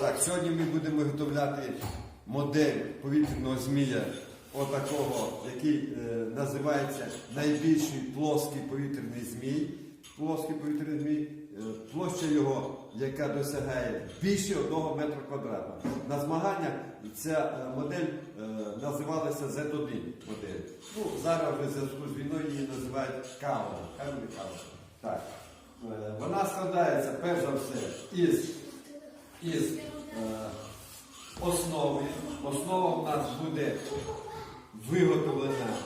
Так, сьогодні ми будемо виготовляти модель повітряного змія, отакого, який е, називається найбільший плоский повітряний змій. Плоский повітряний змій, е, площа його, яка досягає більше одного метра квадратного. На змаганнях ця е, модель е, називалася Z1 модель. Ну, зараз в зв'язку з війною її називають. Кава. Так. Е, Вона складається перш за все із із е, основи. Основа у нас буде виготовлена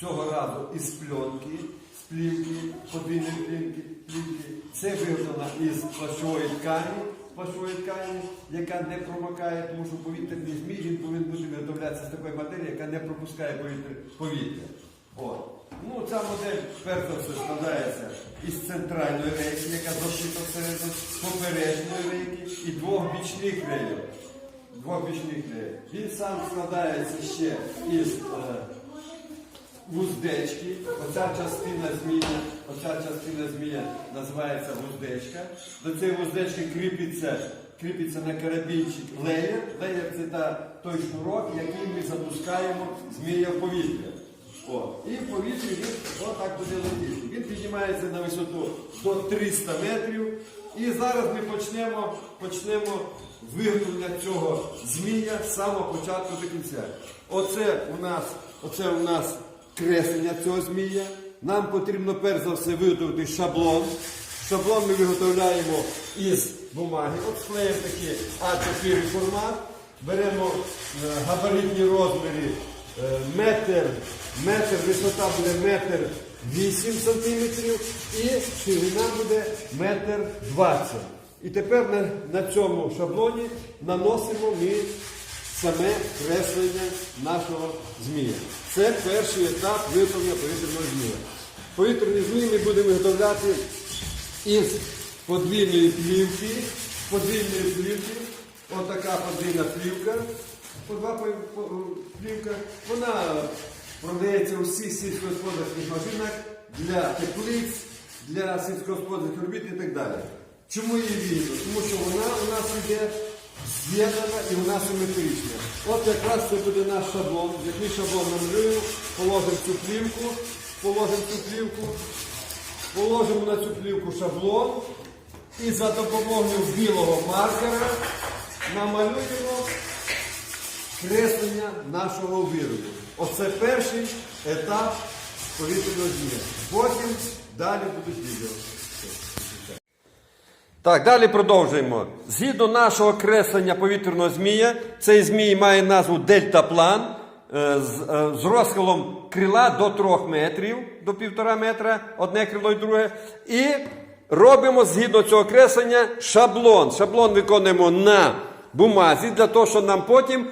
цього разу із пленки, з плівки, подвійної плівки, плівки. Це виготовлено із плащової ткані, плащової ткані, яка не промокає, тому що повітряний змій він повинен бути виготовлятися з такої матерії, яка не пропускає повітря. повітря. От. Ну, ця модель перш все складається із центральної рейки, яка зашита всередину, попередньої рейки і двох бічних рейок. Двох бічних рейок. Він сам складається ще із е, вуздечки. Оця частина змія, оця частина змія називається вуздечка. До цієї вуздечки кріпиться, кріпиться на карабінчик леєр. Леєр це той шнурок, який ми запускаємо змія в повітря. О, і в повітрі він отак буде летіти. Він піднімається на висоту до 300 метрів. І зараз ми почнемо, почнемо виготовлення цього змія з самого початку до кінця. Оце у нас, оце у нас креслення цього змія. Нам потрібно перш за все виготовити шаблон. Шаблон ми виготовляємо із бумаги. От склеїмо такий А4 формат. Беремо е, габаритні розміри метр, метр, висота буде метр 8 сантиметрів і ширина буде метр 20. І тепер на, на цьому шаблоні наносимо ми саме креслення нашого змія. Це перший етап виготовлення повітряного змія. Повітряний змій ми будемо виготовляти із подвійної плівки, подвійної плівки, отака подвійна плівка, по два плівка, вона продається у всіх сільськогосподарських машинах для теплиць, для сільськогосподарських робіт і так далі. Чому її вірю? Тому що вона у нас йде з'єднана і вона симетрична. От якраз це буде наш шаблон. Як ми шаблон намалюємо, положимо цю плівку, положимо цю плівку, Положимо на цю плівку шаблон і за допомогою білого маркера намалюємо креслення нашого виробу. Оце перший етап повітряного змія. Потім далі будуть відео. Так, далі продовжуємо. Згідно нашого креслення повітряного змія, цей змій має назву дельтаплан е, з, е, розхилом крила до 3 метрів, до 1,5 метра, одне крило і друге. І робимо згідно цього креслення шаблон. Шаблон виконуємо на бумазі, для того, щоб нам потім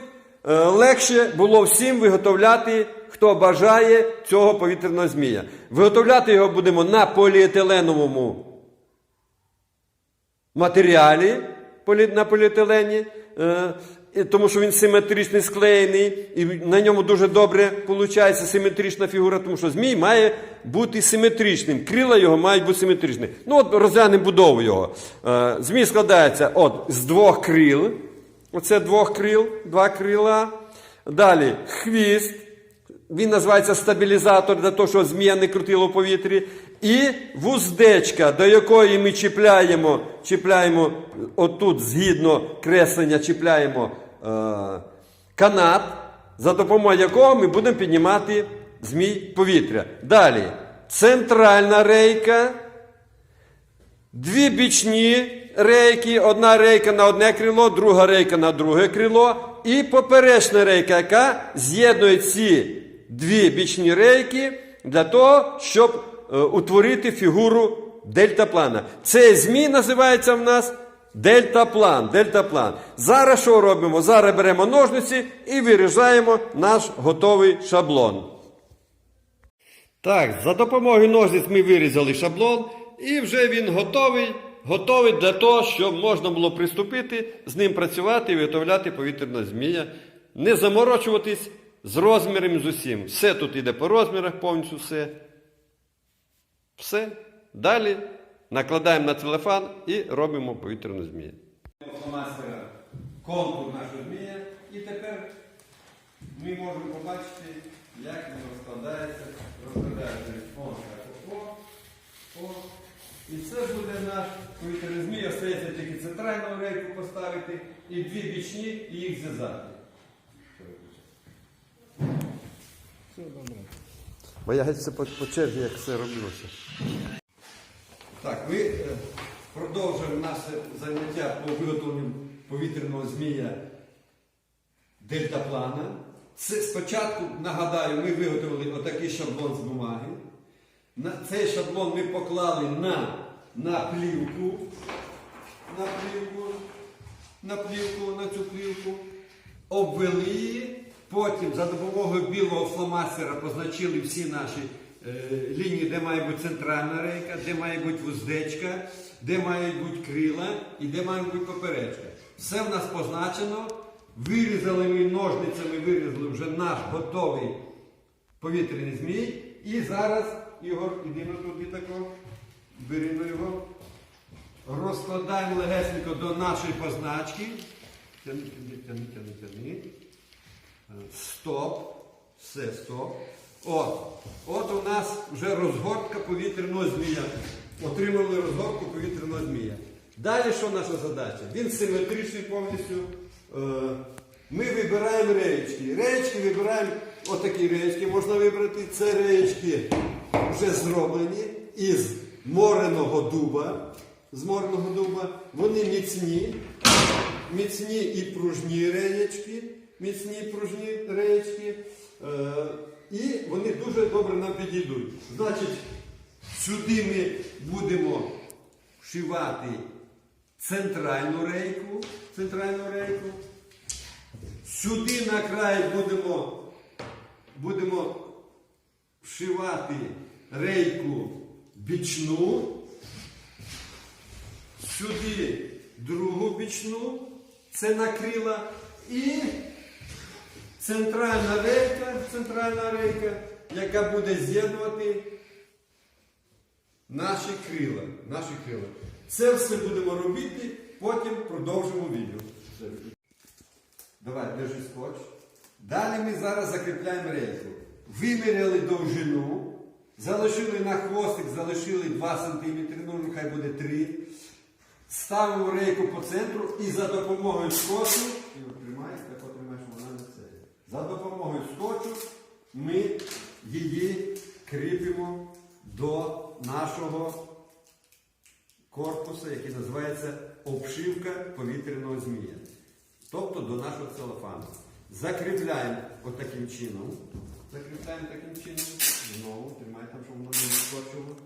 легше було всім виготовляти, хто бажає цього повітряного змія. Виготовляти його будемо на поліетиленовому матеріалі на поліетилені, е, тому що він симетричний склеєний, і на ньому дуже добре виходить симетрична фігура, тому що змій має бути симетричним. Крила його мають бути симетричними. Ну, от розглянемо будову його. Е, Змій складається от, з двох крил. Оце двох крил, два крила. Далі хвіст. Він називається стабілізатор для того, щоб змія не крутило в повітрі. І вуздечка, до якої ми чіпляємо, чіпляємо отут, згідно креслення, чіпляємо е, канат, за допомогою якого ми будемо піднімати змій повітря. Далі центральна рейка. Дві бічні рейки, одна рейка на одне крило, друга рейка на друге крило, і поперечна рейка, яка з'єднує ці дві бічні рейки для того, щоб е, утворити фігуру дельтаплана. Цей змій називається в нас дельтаплан. дельтаплан. Зараз що робимо? Зараз беремо ножниці і виріжаємо наш готовий шаблон. Так, за допомогою ножниць ми вирізали шаблон, і вже він готовий, готовий для того, щоб можна було приступити з ним працювати і виготовляти повітряного змія, не заморочуватись з розміром з усім. Все тут йде по розмірах, повністю все. Все. Далі накладаємо на телефон і робимо повітряну змію. Контур нашого змія. І тепер ми можемо побачити, як він розкладається, розкладається. О, так, о, о. І це буде наш повітряний змій. Остається тільки центральну рейку поставити і дві бічні і їх зв'язати. Бо я геть це по, по черзі, як все робилося. Так, ми е, продовжуємо наше заняття по виготовленню повітряного змія дельтаплана. Це спочатку, нагадаю, ми виготовили отакий шаблон з бумаги. Цей шаблон ми поклали на, на плівку, на плівку, на плівку, на цю плівку, обвели її, потім за допомогою білого фломастера позначили всі наші е, лінії, де має бути центральна рейка, де має бути вуздечка, де мають бути крила і де має бути поперечка. Все в нас позначено. Вирізали ми ножницями, вирізали вже наш готовий повітряний змій. І зараз, Ігор, іди на туди тако, бери на його. Розкладаємо легесенько до нашої позначки. Тяни, тяни, тяни, тяни, тяни. Е, Стоп. Все, стоп. От. От у нас вже розгортка повітряного змія. Отримали розгортку повітряного змія. Далі що наша задача? Він симетричний повністю. Е, Ми вибираємо реєчки. Реєчки вибираємо отакі реєчки можна вибрати. Це реєчки вже зроблені із мореного дуба. З мореного дуба. Вони міцні, міцні і пружні реєчки. Міцні і пружні реєчки. Е, і вони дуже добре нам підійдуть. Значить, сюди ми будемо вшивати центральну рейку. Центральну рейку. Сюди на край будемо, будемо вшивати рейку бічну. Сюди другу бічну. Це накрила. І центральна рейка, центральна рейка, яка буде з'єднувати наші крила. Наші крила. Це все будемо робити, потім продовжимо відео. Давай, держи скотч. Далі ми зараз закріпляємо рейку. Виміряли довжину, залишили на хвостик, залишили 2 см, ну нехай буде 3 Ставимо рейку по центру і за допомогою скотчу, і от так от тримаєш, вона не це. За допомогою скотчу ми її кріпимо до нашого корпусу, який називається обшивка повітряного змія. Тобто до нашого целофану. Закріпляємо отаким чином. Закріпляємо таким чином. Знову тримай там, щоб воно не відскочило.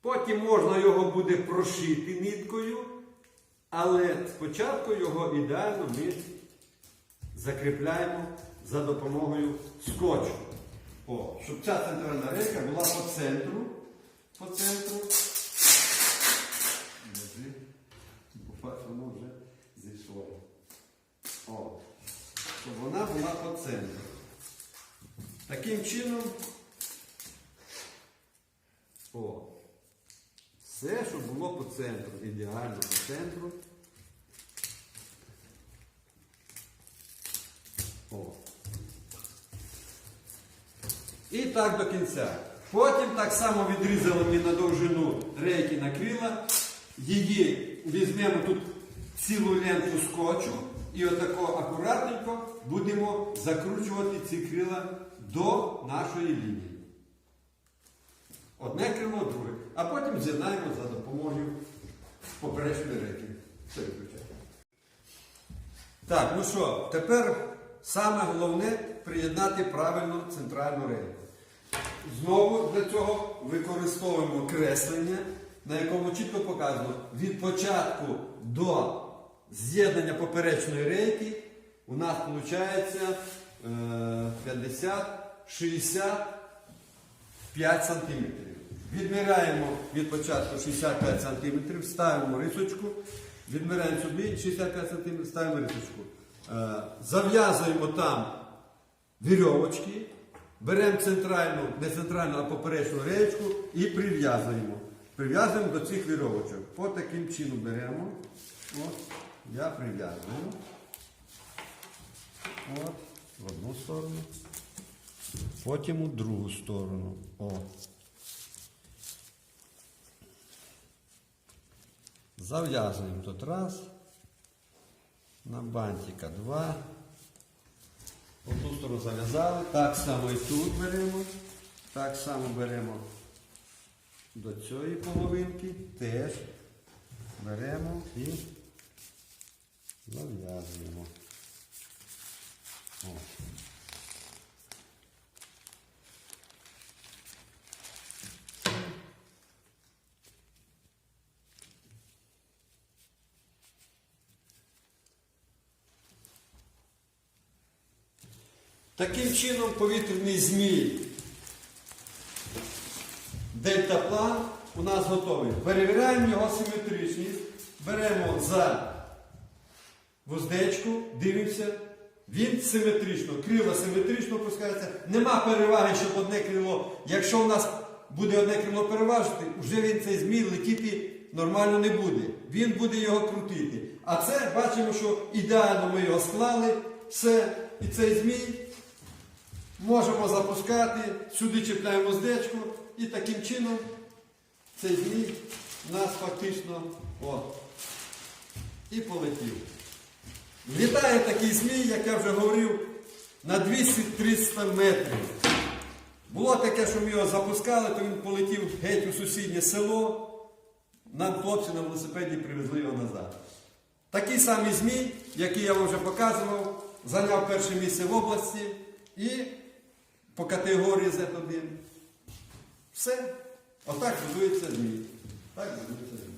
Потім можна його буде прошити ниткою, але спочатку його ідеально ми закріпляємо за допомогою скотчу. О, щоб ця центральна рейка була по центру. По центру. Держи. Бо бач, воно вже зійшло. О. Щоб центру. Таким чином. О. Все, щоб було по центру. Ідеально по центру. О. І так до кінця. Потім так само відрізали ми на довжину рейки на крила. Її візьмемо тут цілу ленту скотчу і отако акуратненько будемо закручувати ці крила до нашої лінії. Одне крило, друге. А потім з'єднаємо за допомогою поперечної виключаємо. Так, ну що, тепер саме головне приєднати правильно центральну рейку. Знову для цього використовуємо креслення, на якому чітко показано від початку до з'єднання поперечної рейки у нас виходить 50, 65 см. Відміряємо від початку 65 см, ставимо рисочку, відміряємо сюди 65 см, ставимо рисочку. Е, Зав'язуємо там вірьовочки, беремо центральну, не центральну, а поперечну речку і прив'язуємо. прив'язуємо до цих віровочок. По таким чином беремо. От, я прив'язую. От, в одну сторону. Потім у другу сторону. О. Зав'язуємо тут раз. На бантика два. Одну сторону зав'язали. Так само і тут беремо. Так само беремо до цієї половинки. Теж беремо і зав'язуємо. Таким чином повітряний змій дельтаплан у нас готовий. Перевіряємо його симетричність, беремо за вуздечку, дивимося. Він симетрично, крило симетрично опускається. Нема переваги, щоб одне крило. Якщо у нас буде одне крило переважити, вже він цей змій летіти нормально не буде. Він буде його крутити. А це бачимо, що ідеально ми його склали, все, і цей змій можемо запускати, сюди чіпляємо вуздечку і таким чином цей змій у нас фактично о, і полетів. Літає такий змій, як я вже говорив, на 200-300 метрів. Було таке, що ми його запускали, то він полетів геть у сусіднє село. Нам хлопці на велосипеді привезли його назад. Такий самий змій, який я вам вже показував, зайняв перше місце в області і по категорії Z1. Все. Отак будується змій. Так будується змій.